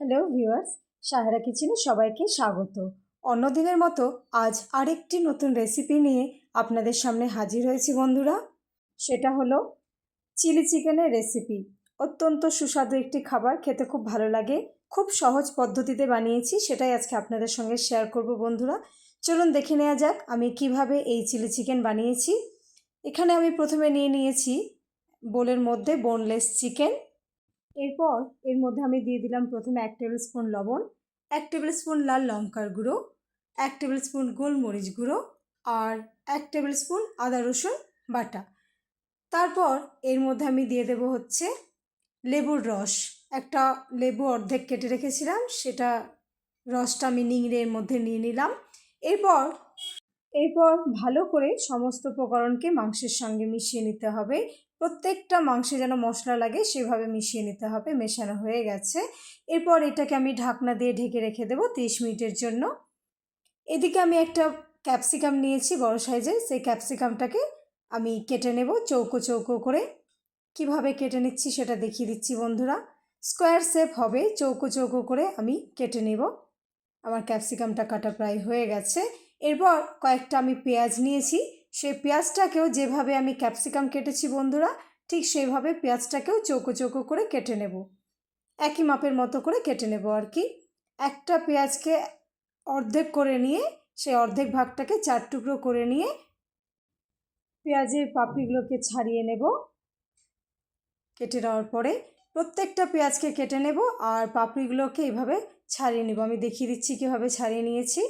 Hello viewers Sahara কিচেনে সবাইকে স্বাগত। অন্যদিনের মতো আজ আরেকটি নতুন রেসিপি নিয়ে আপনাদের সামনে হাজির হয়েছি বন্ধুরা। সেটা হলো চিলি চিকেনের রেসিপি অত্যন্ত সুস্বাদু একটি খাবার, খেতে খুব ভালো লাগে। খুব সহজ পদ্ধতিতে বানিয়েছি, সেটাই আজকে আপনাদের সঙ্গে শেয়ার করব বন্ধুরা। চলুন দেখে নেওয়া যাক আমি কীভাবে এই চিলি চিকেন বানিয়েছি। এখানে আমি প্রথমে নিয়ে নিয়েছি বোলের মধ্যে বোনলেস চিকেন এরপর এর মধ্যে আমি দিয়ে দিলাম প্রথমে এক টেবিল স্পুন লবণ, এক টেবিল স্পুন লাল লঙ্কার গুঁড়ো, এক টেবিল স্পুন গোলমরিচ গুঁড়ো আর এক টেবিল স্পুন আদা রসুন বাটা। তারপর এর মধ্যে আমি দিয়ে দেব হচ্ছে লেবুর রস। একটা লেবু অর্ধেক কেটে রেখেছিলাম, সেটা রসটা আমি নিংড়ে এর মধ্যে নিয়ে নিলাম। এরপর এরপর ভালো করে সমস্ত উপকরণকে মাংসের সঙ্গে মিশিয়ে নিতে হবে। প্রত্যেকটা মাংসে যেন মশলা লাগে, সেভাবে মিশিয়ে নিতে হবে, মেশানো হয়ে গেছে। এরপর এটাকে আমি ঢাকনা দিয়ে ঢেকে রেখে দেবো তিরিশ মিনিটের জন্য। এদিকে আমি একটা ক্যাপসিকাম নিয়েছি বড় সাইজের, সেই ক্যাপসিকামটাকে আমি কেটে নেব চৌকো চৌকো করে। কীভাবে কেটে নিচ্ছি সেটা দেখিয়ে দিচ্ছি বন্ধুরা। স্কোয়ার শেপ হবে, চৌকো চৌকো করে আমি কেটে নেব। আমার ক্যাপসিকামটা কাটা প্রায় হয়ে গেছে। এরপর কয়েকটা আমি পেঁয়াজ নিয়েছি সেই পেঁয়াজটাকেও যেভাবে আমি ক্যাপসিকাম কেটেছি বন্ধুরা, ঠিক সেইভাবে পেঁয়াজটাকেও চৌকো চৌকো করে কেটে নেব। একই মাপের মতো করে কেটে নেব আর কি। একটা পেঁয়াজকে অর্ধেক করে নিয়ে, সেই অর্ধেক ভাগটাকে চার টুকরো করে নিয়ে পেঁয়াজের পাপড়িগুলোকে ছাড়িয়ে নেব। কেটে নেওয়ার পরে প্রত্যেকটা পেঁয়াজকে কেটে নেব আর পাপড়িগুলোকে এইভাবে ছাড়িয়ে নেব। আমি দেখিয়ে দিচ্ছি কীভাবে ছাড়িয়ে নিয়েছি।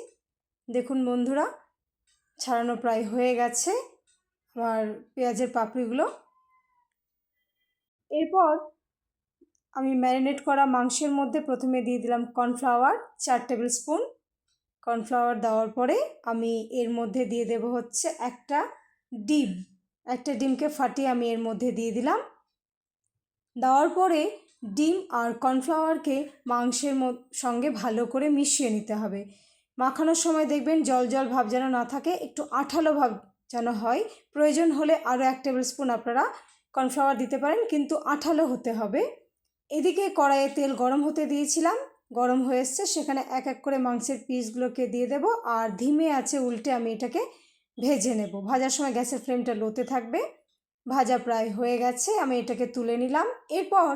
দেখুন বন্ধুরা ছাড়ানো প্রায় হয়ে গেছে আমার পেঁয়াজের পাপড়িগুলো। এরপর আমি ম্যারিনেট করা মাংসের মধ্যে প্রথমে দিয়ে দিলাম কর্নফ্লাওয়ার, চার টেবিল স্পুন কর্নফ্লাওয়ার দেওয়ার পরে আমি এর মধ্যে দিয়ে দেব হচ্ছে একটা ডিম। একটা ডিমকে ফাটিয়ে আমি এর মধ্যে দিয়ে দিলাম। দেওয়ার পরে ডিম আর কর্নফ্লাওয়ারকে মাংসের সঙ্গে ভালো করে মিশিয়ে নিতে হবে। মাখানোর সময় দেখবেন জল জল ভাব যেন না থাকে, একটু আঠালো ভাব যেন হয়। প্রয়োজন হলে আরও এক টেবিল স্পুন আপনারা কর্নফ্লাওয়ার দিতে পারেন, কিন্তু আঠালো হতে হবে। এদিকে কড়াইয়ে তেল গরম হতে দিয়েছিলাম, গরম হয়ে এসছে, সেখানে এক এক করে মাংসের পিসগুলোকে দিয়ে দেব, আর ধিমে আছে উল্টে আমি এটাকে ভেজে নেব। ভাজার সময় গ্যাসের ফ্লেমটা লোতে থাকবে, ভাজা প্রায় হয়ে গেছে, আমি এটাকে তুলে নিলাম। এরপর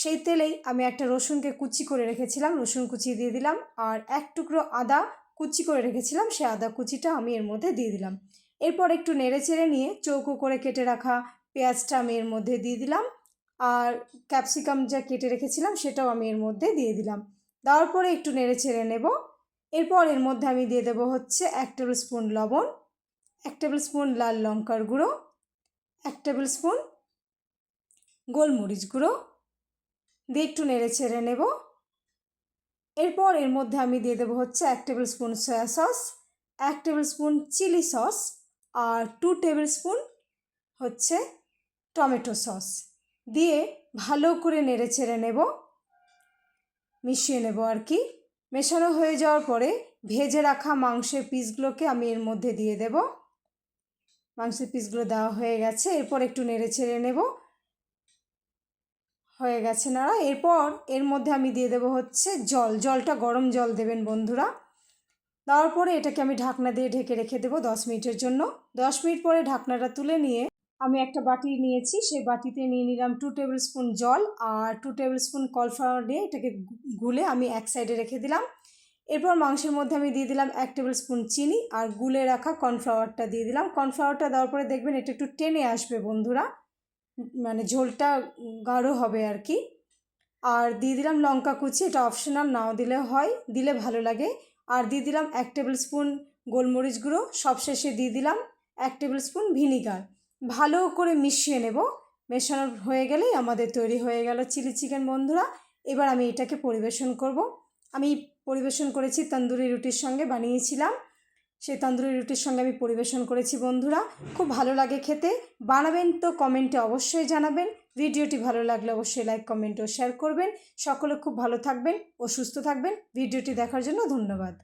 সেই তেলেই আমি একটা রসুনকে কুচি করে রেখেছিলাম, রসুন কুচি দিয়ে দিলাম, আর এক টুকরো আদা কুচি করে রেখেছিলাম, সে আদা কুচিটা আমি এর মধ্যে দিয়ে দিলাম। এরপর একটু নেড়ে চেড়ে নিয়ে চৌকো করে কেটে রাখা পেঁয়াজটা আমি এর মধ্যে দিয়ে দিলাম। আর ক্যাপসিকাম যা কেটে রেখেছিলাম, সেটাও আমি এর মধ্যে দিয়ে দিলাম। দেওয়ার পরে একটু নেড়ে চেড়ে নেব। এরপর এর মধ্যে আমি দিয়ে দেবো হচ্ছে এক টেবিল স্পুন লবণ, এক টেবিল স্পুন লাল লঙ্কার গুঁড়ো, এক টেবিল স্পুন গোলমরিচ গুঁড়ো। দিয়ে একটু নেড়ে ছেড়ে নেব। এরপর এর মধ্যে আমি দিয়ে দেবো হচ্ছে এক টেবিল স্পুন সয়া সস এক টেবিল স্পুন চিলি সস আর টু টেবিল স্পুন হচ্ছে টমেটো সস দিয়ে ভালো করে নেড়ে ছেড়ে নেব, মিশিয়ে নেব আর কি। মেশানো হয়ে যাওয়ার পরে ভেজে রাখা মাংসের পিসগুলোকে আমি এর মধ্যে দিয়ে দেব। মাংসের পিসগুলো দেওয়া হয়ে গেছে, এরপর একটু নেড়ে ছেড়ে নেব। হয়ে গেছে, নাড়া। এরপর এর মধ্যে আমি দিয়ে দেবো হচ্ছে জল। জলটা গরম জল দেবেন বন্ধুরা। দেওয়ার পরে এটাকে আমি ঢাকনা দিয়ে ঢেকে রেখে দেবো দশ মিনিটের জন্য। দশ মিনিট পরে ঢাকনাটা তুলে নিয়ে আমি একটা বাটি নিয়েছি। সেই বাটিতে নিয়ে নিলাম টু টেবিল স্পুন জল আর টু টেবিল স্পুন কলফ্লাওয়ার দিয়ে এটাকে গুলে আমি এক সাইডে রেখে দিলাম। এরপর মাংসের মধ্যে আমি দিয়ে দিলাম এক টেবিল স্পুন চিনি আর গুলে রাখা কর্নফ্লাওয়ারটা দিয়ে দিলাম। কর্নফ্লাওয়ারটা দেওয়ার পরে দেখবেন এটা একটু টেনে আসবে বন্ধুরা। মানে ঝোলটা গাঢ় হবে আর কি। আর দিয়ে দিলাম লঙ্কা কুচি, এটা অপশনাল নাও দিলে হয়, দিলে ভালো লাগে। আর দিয়ে দিলাম এক টেবিল স্পুন গোলমরিচ গুঁড়ো, সবশেষে দিয়ে দিলাম এক টেবিল স্পুন ভিনিগার ভালো করে মিশিয়ে নেব। মেশানো হয়ে গেলেই আমাদের তৈরি হয়ে গেল চিলি চিকেন বন্ধুরা। এবার আমি এটাকে পরিবেশন করব। আমি পরিবেশন করেছি তন্দুরি রুটির সঙ্গে বানিয়েছিলাম। সেই তন্দুরি রুটির সঙ্গে আমি পরিবেশন করেছি, বন্ধুরা। খুব ভালো লাগে খেতে। বানাবেন তো কমেন্টে অবশ্যই জানাবেন। ভিডিওটি ভালো লাগলে অবশ্যই লাইক, কমেন্ট ও শেয়ার করবেন। সকলে খুব ভালো থাকবেন ও সুস্থ থাকবেন। ভিডিওটি দেখার জন্য ধন্যবাদ।